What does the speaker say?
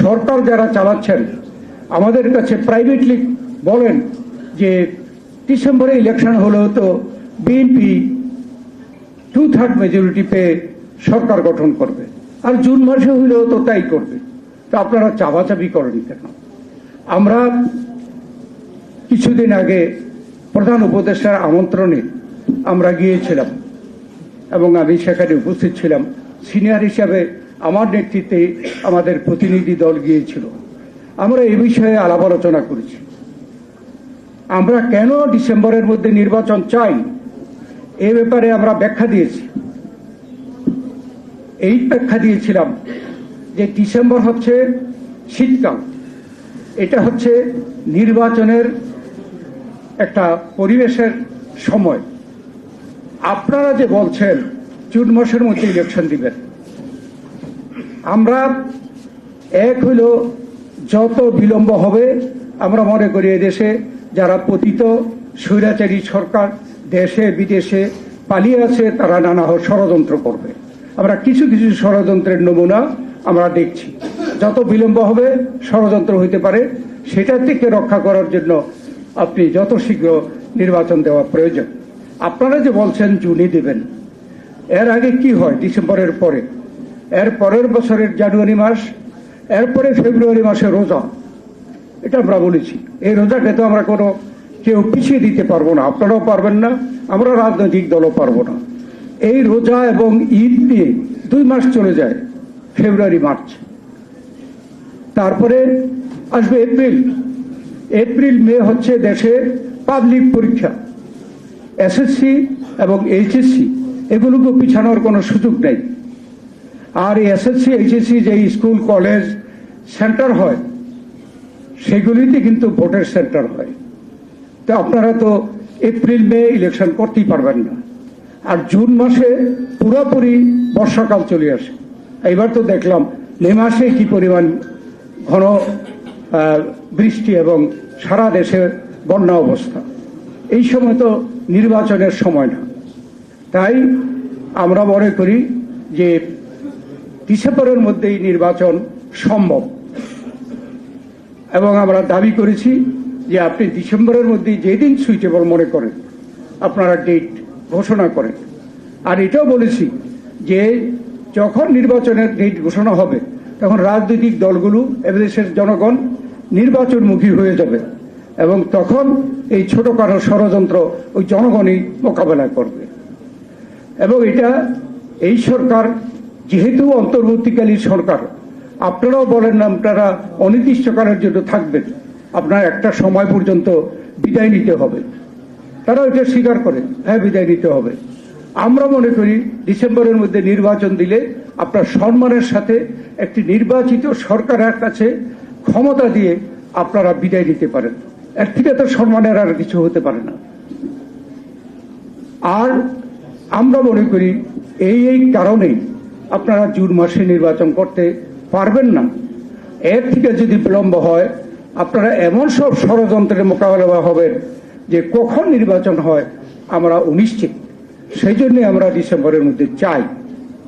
সরকার যারা চালাচ্ছেন, আমাদের কাছে প্রাইভেটলি বলেন যে ডিসেম্বরে ইলেকশন হলেও তো বিএনপি টু থার্ড মেজরিটি পেয়ে সরকার গঠন করবে। আর জুন মাসে হইলেও তো তাই করবে। তো আপনারা চাপাচাপি করেন কেন? আমরা কিছুদিন আগে প্রধান উপদেষ্টার আমন্ত্রণে আমরা গিয়েছিলাম এবং আমি সেখানে উপস্থিত ছিলাম। সিনিয়র হিসাবে আমার নেতৃত্বে আমাদের প্রতিনিধি দল গিয়েছিল। আমরা এই বিষয়ে আলাপ আলোচনা করেছি। আমরা কেন ডিসেম্বরের মধ্যে নির্বাচন চাই, এ ব্যাপারে আমরা ব্যাখ্যা দিয়েছি। এই ব্যাখ্যা দিয়েছিলাম যে ডিসেম্বর হচ্ছে শীতকাল। এটা হচ্ছে নির্বাচনের একটা পরিবেশের সময়। আপনারা যে বলছেন, জুন মাসের মধ্যে ইলেকশন দিবেন। আমরা এক হইল যত বিলম্ব হবে, আমরা মনে করি দেশে যারা পতিত স্বৈরাচারী সরকার দেশে, বিদেশে পালিয়ে আছে, তারা নানা ষড়যন্ত্র করবে। আমরা কিছু কিছু ষড়যন্ত্রের নমুনা আমরা দেখছি। যত বিলম্ব হবে, ষড়যন্ত্র হইতে পারে, সেটা থেকে রক্ষা করার জন্য আপনি যত শীঘ্র নির্বাচন দেওয়া প্রয়োজন। আপনারা যে বলছেন জুনই দেবেন। এর আগে কি হয়, ডিসেম্বরের পরে এর পরের বছরের জানুয়ারি মাস এরপরে ফেব্রুয়ারি মাসে রোজা। এটা আমরা বলেছি। এই রোজাকে তো আমরা কোনো, কেউ পিছিয়ে দিতে পারব না। আপনারাও পারবেন না, আমরা রাজনৈতিক দলও পারব না। এই রোজা এবং ঈদ নিয়ে দুই মাস চলে যায়, ফেব্রুয়ারি, মার্চ। তারপরে আসবে এপ্রিল। এপ্রিল, মে হচ্ছে দেশে পাবলিক পরীক্ষা। এসএসসি এবং এইচএসসি, এগুলোকে পিছানোর কোনো সুযোগ নেই। আর এসএসসি, এইচএসসি যে স্কুল, কলেজ সেন্টার হয়, সেগুলিতে কিন্তু ভোটের সেন্টার হয়। তো আপনারা তো এপ্রিল, মে ইলেকশন করতেই পারবেন না। আর জুন মাসে পুরোপুরি বর্ষাকাল চলে আসে। এবার তো দেখলাম মে মাসে কি পরিমাণ ঘন বৃষ্টি এবং সারা দেশে বন্যা অবস্থা। এই সময় তো নির্বাচনের সময় না। তাই আমরা মনে করি যে ডিসেম্বরের মধ্যেই নির্বাচন সম্ভব। এবং আমরা দাবি করেছি যে আপনি ডিসেম্বরের মধ্যে যেদিন সুইটেবল মনে করেন, আপনারা ডেট ঘোষণা করেন। আর এটাও বলেছি যে যখন নির্বাচনের ডেট ঘোষণা হবে, তখন রাজনৈতিক দলগুলো, এদেশের জনগণ নির্বাচনমুখী হয়ে যাবে এবং তখন এই ছোটখাটো ষড়যন্ত্র ওই জনগণই মোকাবেলা করবে। এবং এটা এই সরকার যেহেতু অন্তর্বর্তীকালীন সরকার, আপনারাও বলেন না আপনারা অনির্দিষ্টকালের জন্য থাকবেন। আপনার একটা সময় পর্যন্ত বিদায় নিতে হবে। তারা এটা স্বীকার করে হ্যাঁ বিদায় নিতে হবে। আমরা মনে করি ডিসেম্বরের মধ্যে নির্বাচন দিলে আপনার সম্মানের সাথে একটি নির্বাচিত সরকারের কাছে ক্ষমতা দিয়ে আপনারা বিদায় নিতে পারেন। এর থেকে তো সম্মানের আর কিছু হতে পারে না। আর আমরা মনে করি এই এই কারণেই আপনারা জুন মাসে নির্বাচন করতে পারবেন না। এর থেকে যদি বিলম্ব হয়, আপনারা এমন সব ষড়যন্ত্রের মোকাবেলা হবেন যে কখন নির্বাচন হয়, আমরা অনিশ্চিত। সেই জন্যে আমরা ডিসেম্বরের মধ্যে চাই।